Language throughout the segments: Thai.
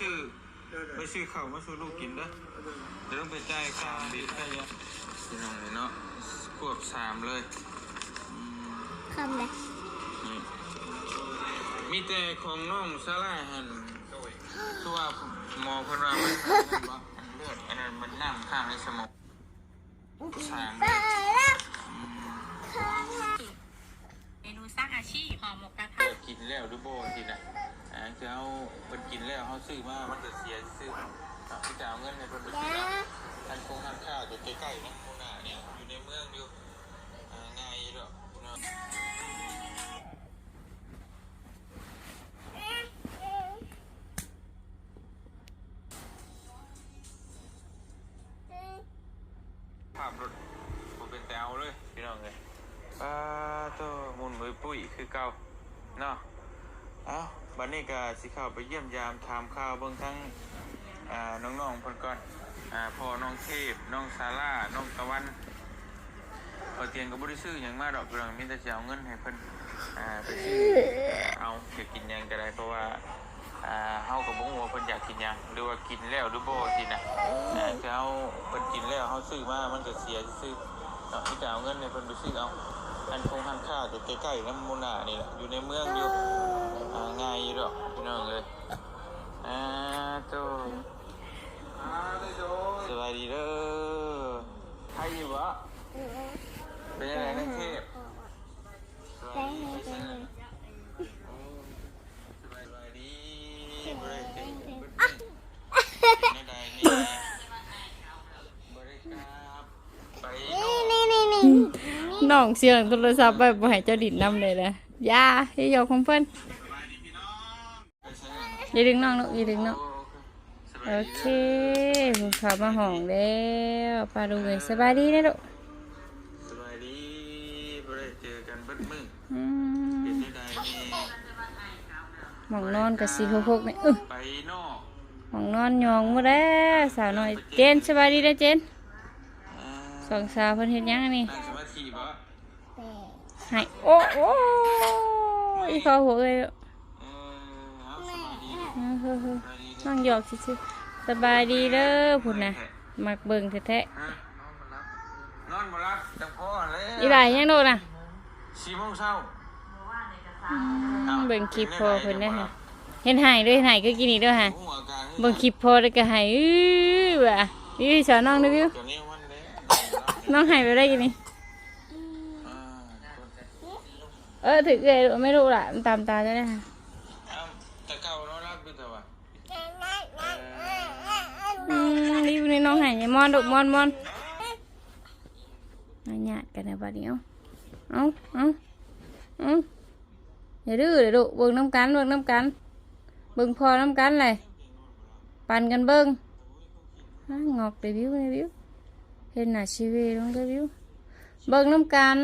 ซื้อเดี๋ยวเดี๋ยวไปซื้อข้าวมาสู่ลูกกินเด้อเดี๋ยวเดี๋ยวต้องไปจ่ายค่าบิลค่าเยอะพี่น้องเลยเนาะควบสามเลยอืมคำเลยนี่มีแต่ของน้องซาร่าหันคือว่าหมอเพนว่ามันมันบ่อันเลือดอันนั้นมันน้ำข้างในสมองสามเลยอืมเมนูส ร้างอาชีพห่อหมกกระทะเลิกกินแล้วหรือโบสินะอ่าคือเอาคนกินแล้วเขาซื้อมามันจะเสียซื้อที่จะเอาเงินในคนไปซื้อเอาทันคงทันข้าวอยู่ใกล้ๆนะโมนาเนี่ยอยู่ในเมืองอยู่อ่าง่ายอยู่ดอก นี้ก็สิเข้าไปเยี่ยมยามถามข่าวเบิ่งทั้งน้องๆเพิ่นก่อนอพ่อน้องเทพน้องซาร่าน้องตะวันพอเตียงก็บ่ได้ซื้อหยังมาดอกเรื่องมีแต่สิเอาเงินให้เพิ่นอ่าไปซื้อเอาอยากกินหยังก็ได้เพราะว่าเฮาก็บ่ฮู้ว่าเพิ่นอยากกินหยังหรือว่ากินแล้วหรือบ่สินะอ่เอาเพิ่นกินแล้วเขาซื้อมามันก็เสียซื้อเนาะที่จะเอาเงินในเพิ่นไปซื้อเอาอันคงทันค่าอยู่ใกล้ๆน้ำมูนานี่แหละอยู่ในเมืองอยู่ อ่าง่ายอยู่ดอกพี่น้องเลยอ่าโตสบายดีเด้อใครอยู่วะเป็นยังไงนักเทพสบายดีสบายดีบ่ได้เจ็บเบิดเบิดเป็นจังใดนี่บริการไปนี่นี่นี่น้องเสียงโทรศัพท์ไปบ่ให้เจ้าดินนำเลยนะย่าให้ยอกของเพิ่อน อย่าดึงน้องลูกอย่าดึงน้องโอเคสบายดีโอเคผมขับมาห้องแล้วปลาดูเลยสบายดีนะลูกสบายดีบ่ได้เจอกันเบิดมื้ออืมเป็นได้ใดนี่หมองนอนกับสีหกๆนี่เออไปนอกหมองนอนยองมาแล้วสาวน้อยเจนสบายดีนะเจนอ่าสองสาวเพิ่นเฮ็ดหยังอันนี้นั่งสมาธิบ่ให้โอ้โอ้อีเขาหัวเลยลูก เออเอาสบายดี เออเฮ้อเฮ้อสบายดีน้องหยอกซื่อๆสบายดีเด้อพุ่นน่ะมักเบิ่งแท้ฮะนอนบ่หลับจังพอแล้วๆอีหลายยังโดนน่ะ4โมงเช้าเบิ่งคลิปพอเพิ่นได้ค่ะเห็นหายด้วยหายก็กินอีกด้วยค่ะหัวอาการเบิ่งคลิปพอแล้วก็หายอื้อว่ะอื้อสอนน้องนะวิวตัวนี้วันแล้วน้องหายไปได้กี่นี่อ่าเออถึงเลยไม่รู้ล่ะมันตามตาจะได้ค่ะ อืมนี่วันนี้น้องหายเนี่ยมอนดุมอนมอนน่าหยาดกันนะบัดนี้เอาเอาเอาเอาอย่าดื้อเลยดุเบิ่งน้ำกันเบิ่งน้ำกันเบิ่งพอน้ำกันเลยปั่นกันเบิ่งฮะงอกเดบิวเดบิวเห็นหน้าชีวิตลงเดบิวเบิ่งน้ำกัน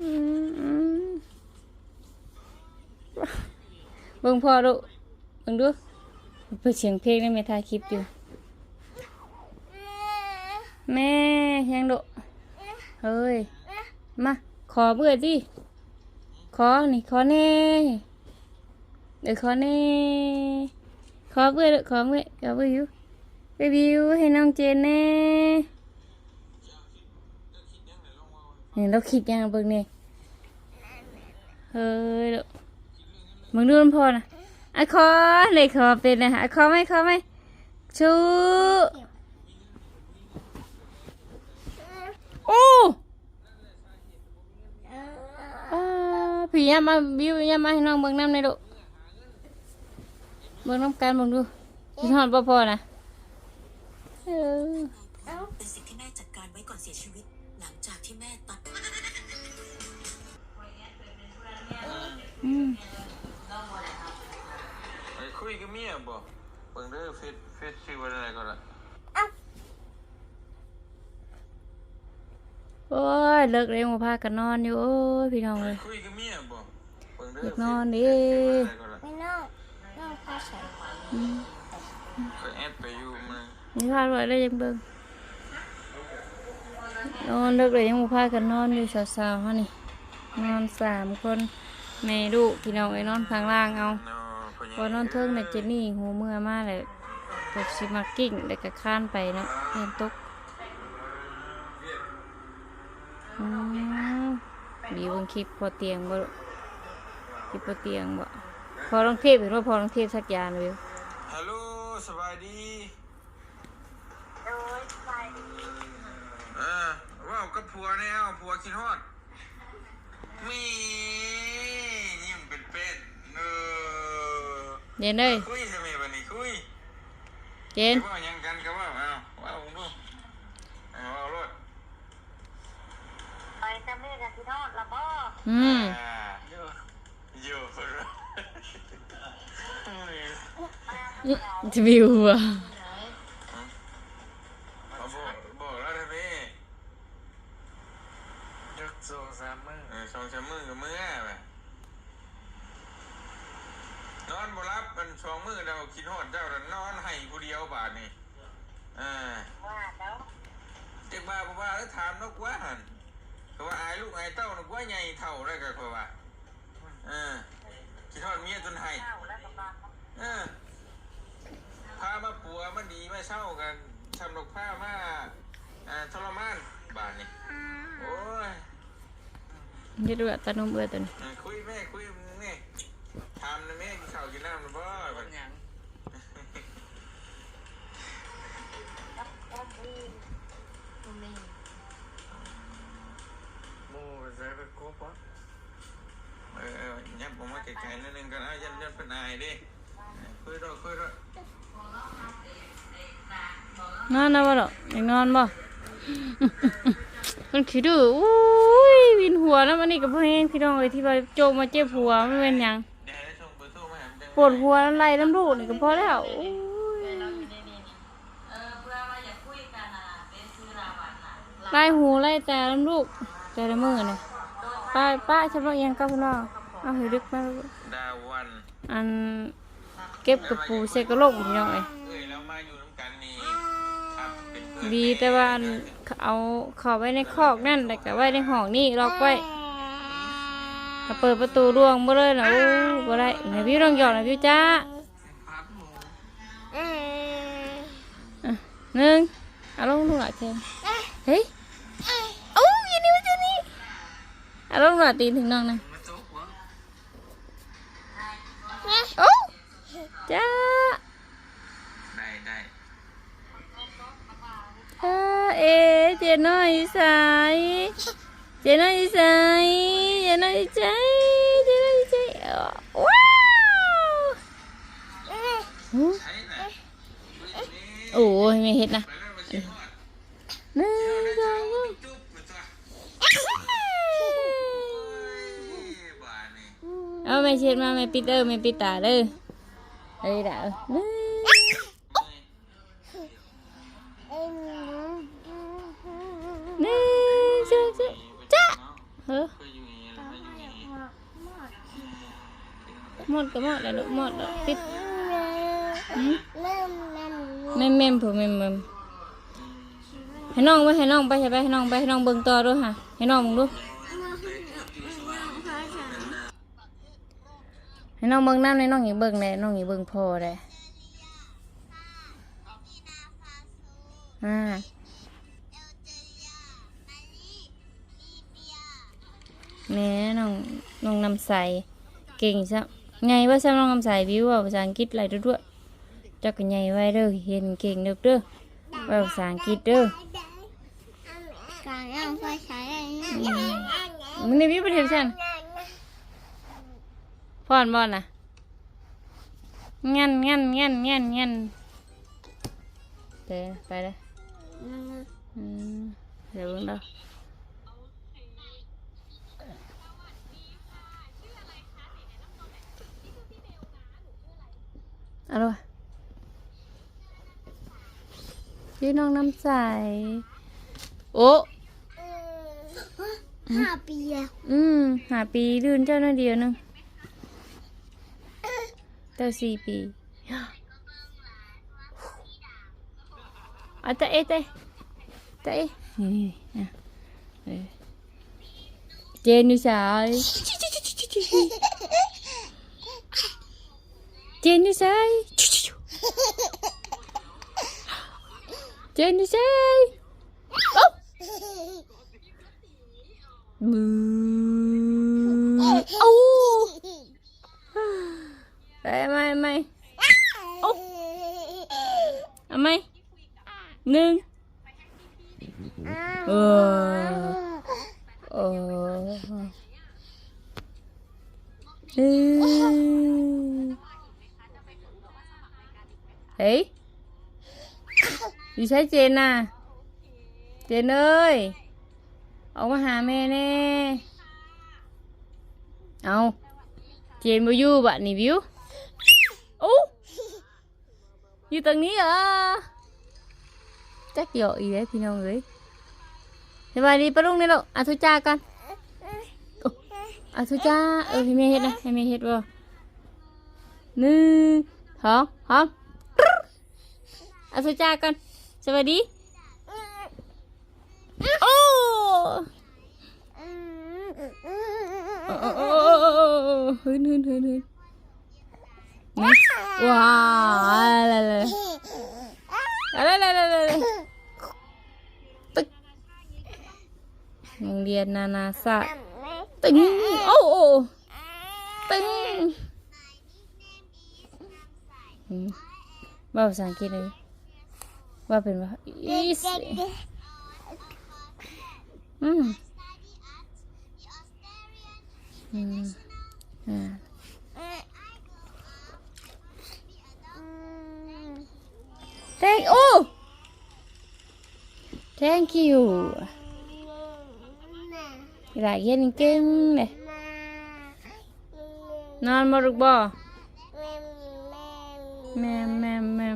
อืมอืมเบิ่งพอดุเบิ่งดู เปิดเสียงเพลงได้ไหมถ่ายคลิปอยู่ แม่ยังโดเฮ้ย มา ขอเบื่อดิขอ นี่ ขอแน่เดี๋ยวขอแน่ขอเบื่อเด้อขอเบื่อขอเบื่ออยู่ไปบิวให้น้องเจนแน่เห็นเราคิดยังเบิ่งนี่เฮ้ยเด้อมึงดูมันพอนะ อ้คอเลยขอเป็นนะไอ้คอไหมคอไหมชูโอ้พี่ยามาบิวยามาให้น้องเบิ่งน้ำในอยลูเบิ่งน้ำกันเบิ่งดูพี่ทอดบ่พอนะเป็นสิ่งที่แม่จัดการไว้ก่อนเสียชีวิต หลังจากที่แม่ตัดอืม คุยกับเมียบ่เบิ่งเด้อเฟซเฟซชื่อว่าอะไรก่อนล่ะโอ้ยเลิกเร็วมาพากันนอนอยู่โอ้ยพี่น้องไปเลยคุยกับเมียบ่เบิ่งเด้ออยากเฟซนอนดิชื่อว่าอะไรก่อนล่ะไม่น้องน้องพาฉันอืมไปแอดไปอยู่มันนี่พาด้วยได้ยังเบิ่งนอนเลิกเลยยังมาพากันนอนอยู่สาวๆฮะนี่นอนสามคนแม่ลูกพี่น้องไอ้นอนข้างล่างเอาเนาะ พญพอนอนเทิงน่ะเจนนี่หูเมื่อมาเลยก็สิมากิ้งแล้วก็ข้านไปเนาะเรียนตกอืมดีเบิ่งคลิปพอเตียงบ่ลูกคลิปพอเตียงบ่พอลองเทพเห็นว่าพอลองเทพสักอยางเลยฮัลโหลสบายดีเออว่าวกับผัวแนวผัวคิดฮอดมียิ้มเป็นเป็นเออ เจนเอ้ยคุยใช่ไหมวันนี้คุยเจนว่าหยังกันก็ว่าเอาว่าเอาดูเอาเอารถไปจะไม่กันที่นอดแล้วก็อืมอ่าเยอะเยอะเลยจะวิวอะเอาบอกบอกแล้วท่านพี่ยกสองสามมือเออสองสามมือกับมือไปนอนบ่ รับมันสองมือเราคิดฮอดเจ้าแล้วนอนให้ผู้เดียวบาทนี่อ่าว่าแล้วเจ็กบ้าบ่ว่าแล้วถามนกว่าหันเขาว่าอายลูกอายเต้านกว่าใหญ่เท่าได้กับเขาว่าเออคิดฮอดเมียจนให้เข้าแล้วก็มาเออพามาปัวมันดีมาเช่ากันทำนกผ้ามาอ่าทรมานบาทนี่โอ้ยยืดเอือตานุ่มเอือตัวนี้เออคุยแม่คุยมึงนี่ ทำนะแม่กินข้าวกินน้ำนะบ่บัดหยังแล้วก็มีมีหมูใส่ไปครบวะเออเออยับผมมาไกลๆนิดนึงกันเอายันยันเป็นอายดิเออคุยด้วยคุยด้วยนอนนะบ่หรอกอยากนอนบ่มันขี้ดื้ออุ้ยวินหัวแล้วมันนี่กับพ่อแห้งพี่น้องเลยที่ว่าโจมมาเจ็บหัวมันเป็นหยังเดี๋ยวให้ส่ง ปวดหัวน้ำไหลน้ำลูกนี่ก็พอแล้วอุ้ยไล่หูไล่แต่น้ำลูกแต่ละมือเนี่ยป้าป้าฉันว่ายังก็พี่น้องเอาให้ดึกมาดาวันอันเก็บกระปูใส่กระโหลกพี่น้องเอ้ยเอ้ยแล้วมาอยู่น้ำกันนี่ครับเป็นเพื่อนดีแต่ว่าอันเอาเข้าไว้ในคอกนั่นแต่ก็ไว้ในห้องนี่ล็อกไว้ ถ้าเปิดประตูร่วงบ่เลยนะโอ้บ่ได้เดี๋ยวพี่ลองหยอกนะพี่จ้าพัดหมูอะหนึ่งเอาลงลูกหน่อยเทนเฮ้ยโอ้ยนี่มันจะนี่เอาลงหน่อยตีนถึงน้องนะมาจุกวะโอ้จ้าได้ได้จ้าเอเจน้อยสายเจน้อยสายเจ น้อยใจเจน้อยใจว้าวอู้ใช่น่ะคุยนี่โอ้ยไม่เห็นนะไปแล้วมาชิมฮอดหนึ่งเดี๋ยวสได้องเช้าสามจุ๊บมาจ้ะบ้านนี่เอาไม่เช็ดมาไม่ปิดเด้อไม่ปิดตาเด้อเอ้ยด่าเอ้ย ดก็หมดแล้วลูกหมดแล้วปิดเริ่มเล่นแม่มแม่มผมแม่มแม่มให้น้องไปให้น้องไปใช่ไปให้น้องไปให้น้องเบิ่งต่อด้วยค่ะให้น้องมึงดูให้น้องเบิ่งน้ำในน้องอย่าเบิ่งเลยน้องอย่าเบิ่งพอเลยอ่าแม่น้องน้องนำใสเก่งซะ ไงว่าซะน้องนำใสวิวว่าภาษาอังกฤษอะไรด้วยเจ้าก็ใหญ่ไว้เด้อเห็นเก่งเด้อเด้อว่าภาษาอังกฤษเด้อการย่างไฟใช้มึงในวิประเทศฉันพอนบอลนะงั้นงั้นงั้นงั้นงั้นไปไปเลยอืมเดี๋ยวเบิ่งเด้ อเอาล่ะพี่น้องน้ำใสโอ้ห้าปีแล้วอืมหาปีลื่นเจ้าหน้าเดียวหนึงเจ้าสี่ปีอาตะเอะเตะตะเอะนี่อะเออเจนอยู่สาย เจนอยู่ใช่เจนอยู่ใช่อ๊อบมือโอ้ไปไหมไหมโอ้ เฮ้ยอยู่ใช่เจนน่ะ เจนเอ้ยออกมาหาแม่แน่ เอาเจนมาอยู่บะนี่วิวโอ้อยู่ตรงนี้เหรอจักเหยาะอีเลยพี่น้องเอ้ยสบายดีปะลุงนี่ลูกอาทุจ้ากันโอ้อาทุจ้าเออให้แม่เฮ็ดนะให้แม่เฮ็ดบ่หนึ่งสองสาม อาทุจ้ากันสวัสดีโอ้โอ้โอ้โอ้โอ้โอ้ฮึนฮึนฮึนฮึนนี่ว้าวอะไรอะไรอะไรอะไรอะไรตึกโรงเรียนนานาศาสตร์ตึงโอ้โอ้ตึงอืม ว่าภาษาอังกฤษเลยว่าเป็นว่า is อืมอืมอ่า thank oh thank you หลายเย็นเก่งเลยนอนมาลูกบ่ แม่แม่แม่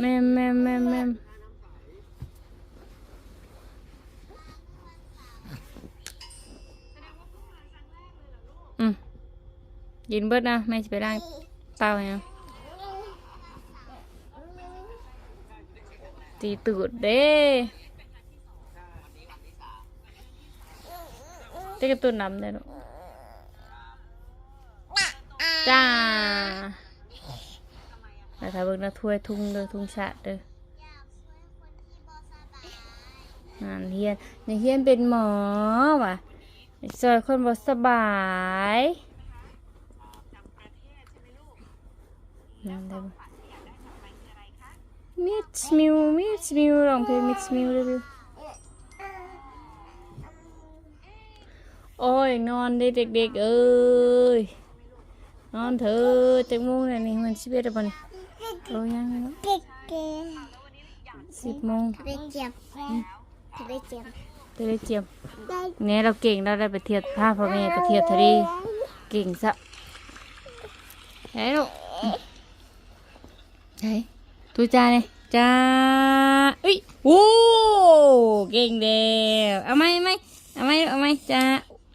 แม่แม่แม่แม่อืมยินเบิดนะแม่จะไปล้างเตาเนี่ยตีตูดเด้เจ๊กระตุ้นน้ำได้หรอจ้า แล้วถ้าเบิ่งนะถ้วยทุ่งเด้อทุ่งชะเด้องานเฮียนในเฮียนเป็นหมอว่ะซอยคนบ่สบายนั่นได้บ่มิดมิวมิดมิวร้องเพลงมิดมิวได้บ่โอ้ย นอนได้เด็กๆเอ้ย นอนเถอะจักโมงแล้วนี่มัน11แล้วบ่นี่ย โอ้ยังไม่รู้เด็กเก๋10โมงได้เจ็บได้เจ็บจะได้เจียมได้เนี่ยเราเก่งเราได้ไปเที่ยวพาพ่อแม่ไปเที่ยวทะเลเก่งซะไหนลูกไหนตูจ้าเนี่ยจ้าอุ้ยโอ้เก่งเด้วเอาไหมเอาไหมเอาไหมเอาไหมจ้า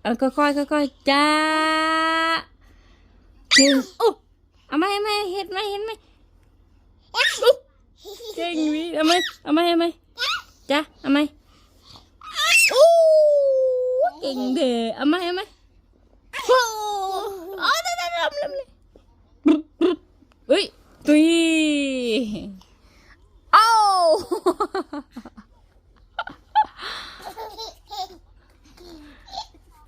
เอาค่อยๆค่อยๆจ้าเก่งโอ้เอาไหมเอาไหมเห็นไหมเห็นไหมโอ้ เก่งวิเอาไหมเอาไหมเอาไหมจ้าเอาไหมโอ้เก่งเด้อเอาไหมเอาไหมโอ้โอ๋อได้ได้ลำลำเลยเฮ้ยตุยเอ้า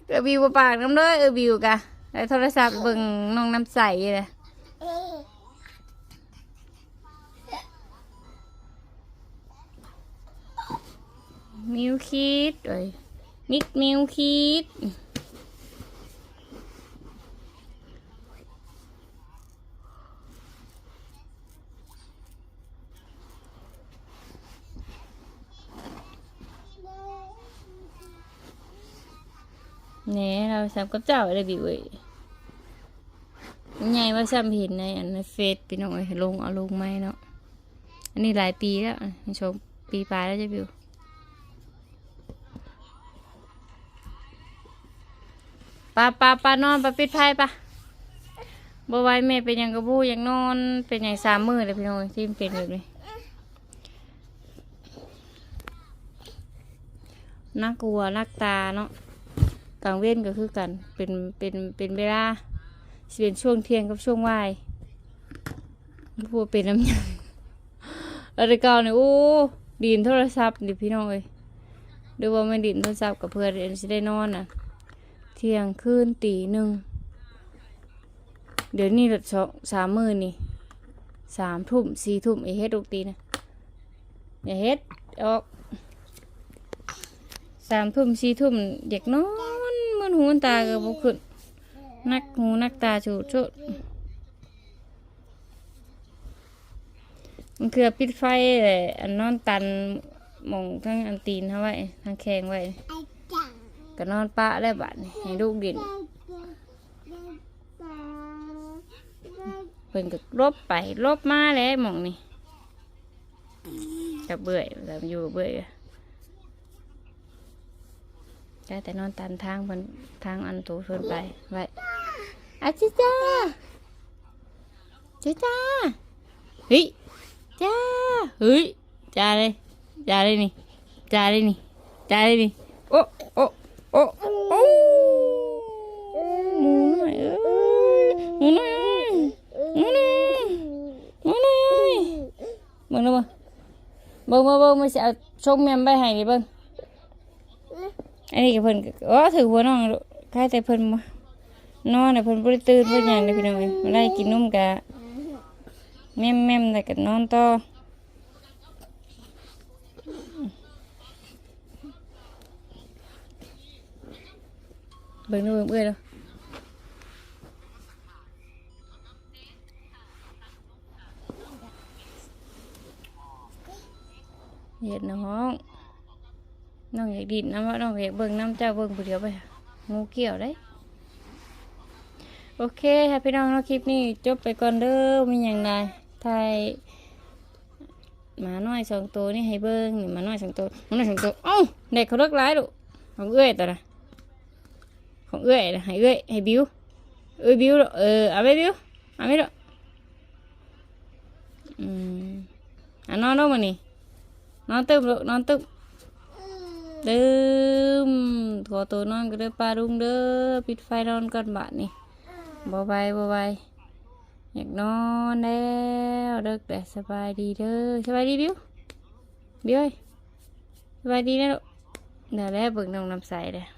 เออบิวปากน้ำเด้อเออบิวกะได้โทรศัพท์เบิ่งน้องน้ำใสเลย มิวคิดเอ้ยมิดมิวคิดเนี่ยเราซ้ำกับเจ้าเลยบิวเอ้ยใหญ่ว่าซ้ำเห็นในอันในเฟซพี่น้องเอ้ยลงเอาลงไหมเนาะอันนี้หลายปีแล้วอะชมปีปลายแล้วจะบิว ปาปาปานอนปาปิดไพ่ปะบ่ไหวแม่เป็นหยังกระบูยังนอนเป็นอย่างสามมือเลยพี่น้องเอ้ยที่มันเป็นแบบนี้น่ากลัวนักตาเนาะกลางเว้นก็คือกันเป็นเป็นเป็นเวลาเป็นช่วงเที่ยงกับช่วงบ่ายพูดเป็นน้ำยังแล้วแต่เก่าเนี่ยโอ้ดินโทรศัพท์ดิพี่น้องเอ้ยหรือว่าไม่ดินโทรศัพท์กับเพื่อนเดี๋ยวสิได้นอนน่ะ เที่ยงคืนตีหนึ่ง เดี๋ยวนี้ละสองสามมือนี่สามทุ่มสี่ทุ่มไอเฮ็ดลูกตีนะอย่าเฮ็ดออกสามทุ่มสี่ทุ่มอยากนอนมันหูมันตาก็บ่ขึ้นนักหูนักตาจูดจุดมันคือปิดไฟเลยอันนอนตันมองทั้งอันตีนเขาไว้ทั้งแขงไว้ ก็นอนปะได้บัดนี่ให้ลูกดินเพิ่นก็ลบไปลบมาแล้วหมองนี่จะเบื่อยแบบอยู่เบื่อยได้แต่นอนตันทางเพิ่นทางอันตูเพิ่นไปไว้อาจิจ้าจิจ้าเฮ้ยจ้าเฮ้ยจ้าเลยจ้าเลยนี่จ้าเลยนี่จ้าเลยนี่โอ้โอ้ โอ้โอ้หมูหน่อยเอ้ยหมูหน่อยหมูหน่อยหมูหน่อยเบิ่งดูบ่เบิ่งเบิ่งเบิ่งมาสิเอาชงแม่มไปให้นี่เบิ่งอันนี้ก็เพิ่นก็อ๋อถือหัวน้องลูกใครแต่เพิ่นบ่นอนน่ะเพิ่นบ่ได้ตื่นเพิ่นหยังเด้อพี่น้องเอ้ยเวลากินนมกะแม่มแม่มๆแล้วก็นอนต่อ เบิ่งดูเบิ่งเอื้อยดูเห็ดน้องน้องอยากดินน้ำว่าน้องอยากเบิ่งน้ำเจ้าเบิ่งผู้เดียวไปงูเกี่ยวได้โอเคค่ะพี่น้องเนาคลิปนี้จบไปก่อนเด้อมีอย่างไรถ่ายหมาน้อยสองตัวนี่ให้เบิ่งหมาน้อยสองตัวหมาน้อยสองตัวเอ้าเด็กเขาเลิกร้ายลูกของเอื้อยตัวน่ะ ของเอื้อยนะให้เอื้อยให้บิวเอ้ยบิวเออเอาไปบิวเอาไปดูอืมอะนอนแลงมานี่นอนตึมลูกนอนตึมตึมขอตัวนอนก็เด้อปลาดุงเด้อปิดไฟนอนก่อนบาดนี่บ่บายบ่บายอยากนอนแล้วเด็กแต่สบายดีเด้อสบายดีบิวบิวสบายดีนะลูกเดี๋ยวแล้วเบิกน้องน้ำใสเด้อ